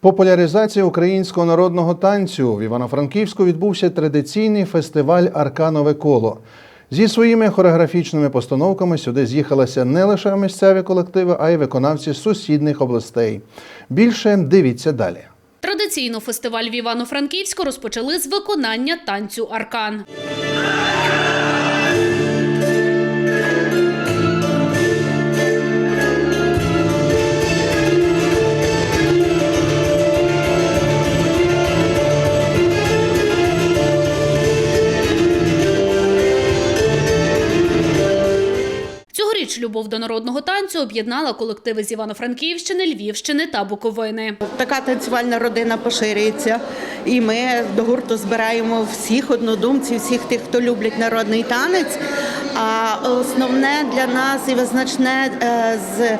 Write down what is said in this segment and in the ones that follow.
Популяризація українського народного танцю в Івано-Франківську відбувся традиційний фестиваль Арканове коло. Зі своїми хореографічними постановками сюди з'їхалися не лише місцеві колективи, а й виконавці з сусідніх областей. Більше дивіться далі. Традиційно фестиваль в Івано-Франківську розпочали з виконання танцю аркан. Любов до народного танцю об'єднала колективи з Івано-Франківщини, Львівщини та Буковини. Така танцювальна родина поширюється, і ми до гурту збираємо всіх однодумців, всіх тих, хто люблять народний танець. А основне для нас і визначне е, з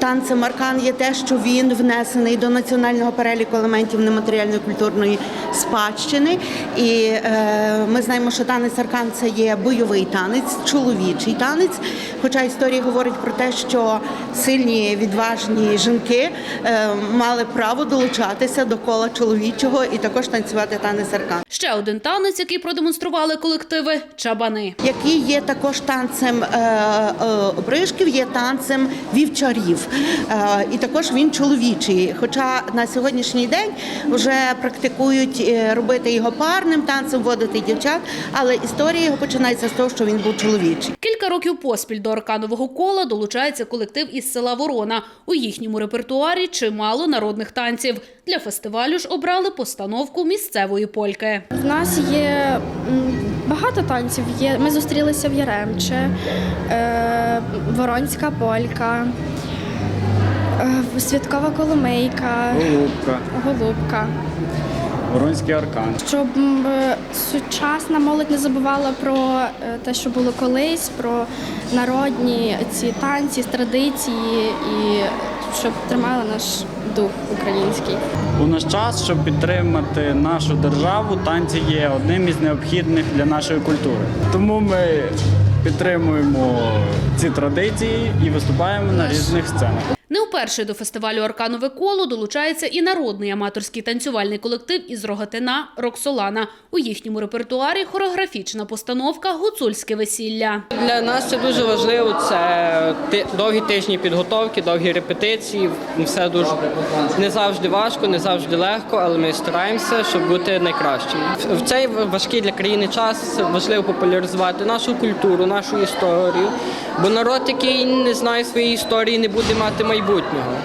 танцем аркан є те, що він внесений до національного переліку елементів нематеріальної культурної спадщини. І е, ми знаємо, що танець аркан це є бойовий танець, чоловічий танець. Хоча історія говорить про те, що сильні відважні жінки е, мали право долучатися до кола чоловічого і також танцювати танець аркан. Ще один танець, який продемонстрували колективи чабани. який є також танцем е, е, обрижків, є танцем вівчарів. Е, і також він чоловічий. Хоча на сьогоднішній день вже практикують е, робити його парним танцем, вводити дівчат, але історія його починається з того, що він був чоловічий. Кілька років поспіль до арканового кола долучається колектив із села Ворона. У їхньому репертуарі чимало народних танців. Для фестивалю ж обрали постановку місцевої польки. В нас є багато танців. Є, ми зустрілися в Яремче, е, Воронська полька, Святкова коломейка, Голубка, Голубка. Воронський аркан. Щоб е, сучасна молодь не забувала про е, те, що було колись, про народні ці танці, традиції і щоб тримали наш дух український. У наш час, щоб підтримати нашу державу, танці є одним із необхідних для нашої культури. Тому ми підтримуємо ці традиції і виступаємо на різних сценах. Вперше до фестивалю Арканове коло долучається і народний аматорський танцювальний колектив із Рогатина Роксолана. У їхньому репертуарі хореографічна постановка Гуцульське весілля. Для нас це дуже важливо. Це довгі тижні підготовки, довгі репетиції. Все дуже не завжди важко, не завжди легко, але ми стараємося, щоб бути найкращими. В- цей важкий для країни час важливо популяризувати нашу культуру, нашу історію. Бо народ, який не знає своєї історії, не буде мати майбутнього.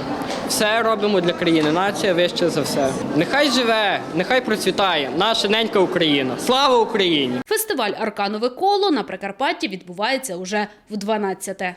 Все робимо для країни. Нація вище за все. Нехай живе, нехай процвітає наша ненька Україна. Слава Україні! Фестиваль Арканове коло на Прикарпатті відбувається уже в 12-те.